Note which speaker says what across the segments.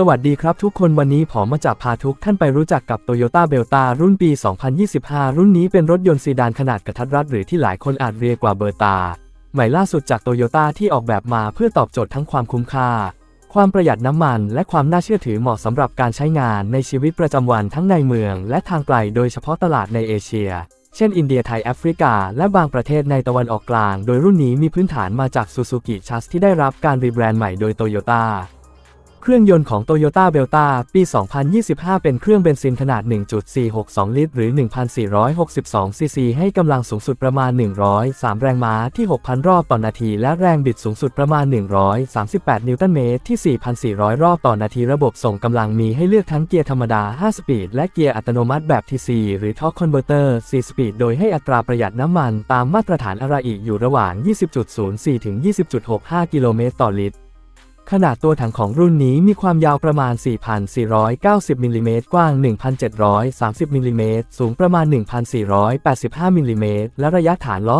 Speaker 1: สวัสดีครับทุกคนวันนี้ผมมาจากพาทุกท่านไปรู้จักกับ Toyota b e l t a รุ่นปี 2025 รุ่นนี้เป็นรถยนต์ซีดานขนาดกระทัดรัดหรือที่หลายคนอาจเรียกว่าเบอร์ตาใหม่ล่าสุดจาก Toyota ที่ออกแบบมาเพื่อตอบโจทย์ทั้งความคุ้มค่า ความประหยัดน้ำมัน และความน่าเชื่อถือเหมาะสำหรับการใช้งานในชีวิตประจำวันทั้งในเมือง และทางไกลโดยเฉพาะตลาดในเอเชีย เช่น อินเดียไทยแอฟริกา และบางประเทศในตะวันออกกลาง โดยรุ่นนี้มีพื้นฐานมาจาก Suzuki c h a s ที่ได้รับการรีแบรนด์ใหม่โดย Toyota เครื่องยนต์ของ Toyota Belta ปี 2025 เป็นเครื่องเบนซินขนาด 1.462 ลิตร หรือ 1,462 ซีซี ให้กำลังสูงสุดประมาณ 103 แรงม้าที่ 6,000 รอบต่อนนาที และแรงบิดสูงสุดประมาณ 138 นิวตันเมตรที่ 4,400 รอบต่อนนาที ระบบส่งกำลังมีให้เลือกทั้งเกียร์ธรรมดา 5 สปีด และเกียร์อัตโนมัติแบบ TC หรือ Torque Converter 4 สปีด โดยให้อัตราประหยัดน้ำมันตามมาตรฐานอาราอิอยู่ระหว่าง 20.04 ถึง 20.65 กิโลเมตรต่อลิตร ขนาดตัวถังของรุ่นนี้มีความยาวประมาณ 4,490มิลลิเมตรกว้าง 1,730มิลลิเมตรสูงประมาณ 1,485มิลลิเมตรและระยะฐานล้อ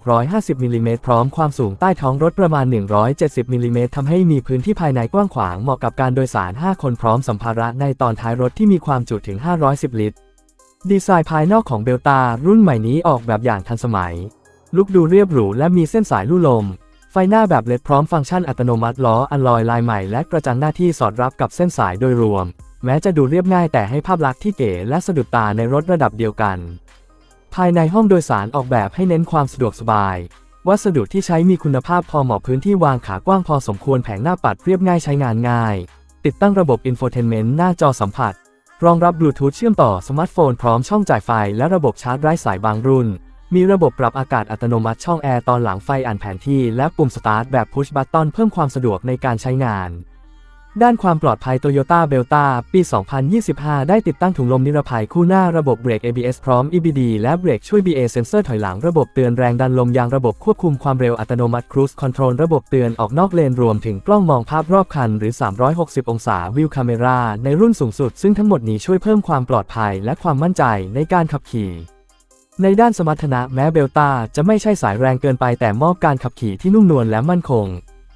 Speaker 1: 2,650มิลลิเมตรพร้อมความสูงใต้ท้องรถประมาณ 170มิลลิเมตรทำให้มีพื้นที่ภายในกว้างขวางเหมาะกับการโดยสาร 5 คนพร้อมสัมภาระในตอนท้ายรถที่มีความจุถึง 510 ลิตร ดีไซน์ภายนอกของเบลตารุ่นใหม่นี้ออกแบบอย่างทันสมัยลุกดูเรียบหรูและมีเส้นสายลู่ลม ฟหน้าแบบเลดพร้อมฟังก์ชันอัตโนมัติล้ออัลลอยลายใหม่และกระจังหน้าที่สอดรับกับเส้นสายโดยรวม แม้จะดูเรียบง่ายแต่ให้ภาพลักษณ์ที่เก๋และสะดุดตาในรถระดับเดียวกัน ภายในห้องโดยสารออกแบบให้เน้นความสะดวกสบาย วัสดุที่ใช้มีคุณภาพพอเหมาะพื้นที่วางขากว้างพอสมควรแผงหน้าปัดเรียบง่ายใช้งานง่าย ติดตั้งระบบอินโฟเทนเมนต์หน้าจอสัมผัส รองรับบลูทูธเชื่อมต่อสมาร์ทโฟนพร้อมช่องจ่ายไฟและระบบชาร์จไร้สายบางรุ่น มีระบบปรับอากาศอัตโนมัติช่องแอร์ตอนหลังไฟอ่านแผนที่และปุ่มสตาร์ทแบบพุชบัตตอนเพิ่มความสะดวกในการใช้งาน ด้านความปลอดภัย Toyota Belta ปี 2025 ได้ติดตั้งถุงลมนิรภัยคู่หน้าระบบเบรก ABS พร้อม EBD และเบรกช่วย BA เซนเซอร์ถอยหลังระบบเตือนแรงดันลมยางระบบควบคุมความเร็วอัตโนมัติ Cruise Control ระบบเตือนออกนอกเลนรวมถึงกล้องมองภาพรอบคันหรือ 360 องศาวิวคาเมราในรุ่นสูงสุด ซึ่งทั้งหมดนี้ช่วยเพิ่มความปลอดภัยและความมั่นใจในการขับขี่ ในด้านสมรรถนะแม้เบลตาจะไม่ใช่สายแรงเกินไปแต่มอบการขับขี่ที่นุ่มนวลและมั่นคง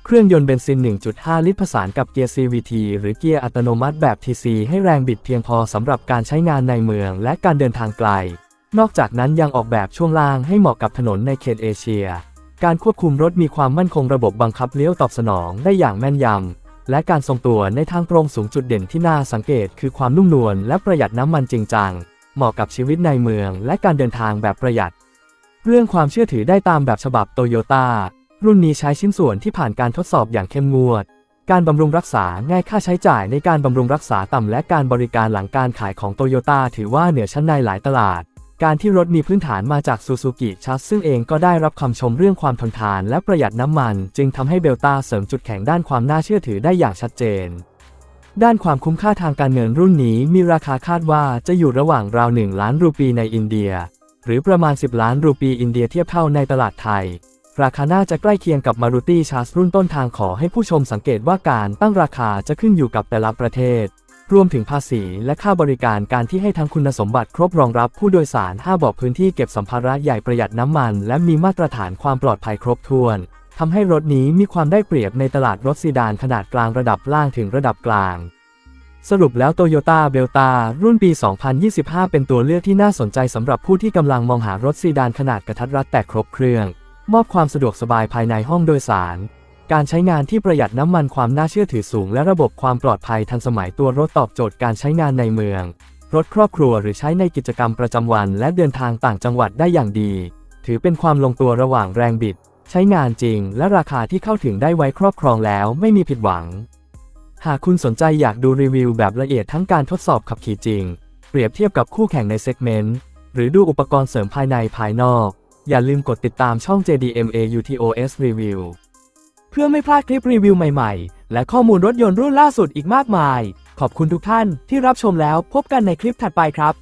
Speaker 1: เครื่องยนต์เบนซิน 1.5 ลิตรผสานกับเกียร์ CVT หรือเกียร์อัตโนมัติแบบ TC ให้แรงบิดเพียงพอสำหรับการใช้งานในเมืองและการเดินทางไกล นอกจากนั้นยังออกแบบช่วงล่างให้เหมาะกับถนนในเขตเอเชีย การควบคุมรถมีความมั่นคงระบบบังคับเลี้ยวตอบสนองได้อย่างแม่นยำ และการทรงตัวในทางตรงสูงจุดเด่นที่น่าสังเกต คือความนุ่มนวลและประหยัดน้ำมันจริงจัง เหมาะกับชีวิตในเมืองและการเดินทางแบบประหยัด เรื่องความเชื่อถือได้ตามแบบฉบับโตโยต้ารุ่นนี้ใช้ชิ้นส่วนที่ผ่านการทดสอบอย่างเข้มงวด การบำรุงรักษาง่ายค่าใช้จ่ายในการบำรุงรักษาต่ำและการบริการหลังการขายของโตโยต้าถือว่าเหนือชั้นในหลายตลาด การที่รถมีพื้นฐานมาจากซูซูกิชัสซึ่งเองก็ได้รับคำชมเรื่องความทนทานและประหยัดน้ำมัน จึงทำให้เบลตาเสริมจุดแข็งด้านความน่าเชื่อถือได้อย่างชัดเจน ด้านความคุ้มค่าทางการเงินรุ่นนี้มีราคาคาดว่าจะอยู่ระหว่างราว 1 ล้านรูปีในอินเดีย หรือประมาณ 10 ล้านรูปีอินเดียเทียบเท่าในตลาดไทย ราคาน่าจะใกล้เคียงกับมารุตี้ชาร์สรุ่นต้นทางขอให้ผู้ชมสังเกตว่าการตั้งราคาจะขึ้นอยู่กับแต่ละประเทศ รวมถึงภาษีและค่าบริการการที่ให้ทั้งคุณสมบัติครบรองรับผู้โดยสาร5บอกพื้นที่เก็บสัมภาระใหญ่ประหยัดน้ำมัน และมีมาตรฐานความปลอดภัยครบถ้วน ทำให้รถนี้มีความได้เปรียบในตลาดรถซีดานขนาดกลางระดับล่างถึงระดับกลาง สรุปแล้ว Toyota Belta รุ่นปี 2025 เป็นตัวเลือกที่น่าสนใจสำหรับผู้ที่กำลังมองหารถซีดานขนาดกระทัดรัดแต่ครบเครื่อง มอบความสะดวกสบายภายในห้องโดยสาร การใช้งานที่ประหยัดน้ำมันความน่าเชื่อถือสูง และระบบความปลอดภัยทันสมัยตัวรถตอบโจทย์การใช้งานในเมือง รถครอบครัวหรือใช้ในกิจกรรมประจำวัน และเดินทางต่างจังหวัดได้อย่างดี ถือเป็นความลงตัวระหว่างแรงบิด ใช้งานจริงและราคาที่เข้าถึงได้ไว้ครอบครองแล้วไม่มีผิดหวัง หากคุณสนใจอยากดูรีวิวแบบละเอียดทั้งการทดสอบขับขี่จริง เปรียบเทียบกับคู่แข่งในเซกเมนต์หรือดูอุปกรณ์เสริมภายในภายนอก อย่าลืมกดติดตามช่อง JDMA UTOS Review เพื่อไม่พลาดคลิปรีวิวใหม่ๆ และข้อมูลรถยนต์รุ่นล่าสุดอีกมากมาย ขอบคุณทุกท่านที่รับชมแล้วพบกันในคลิปถัดไปครับ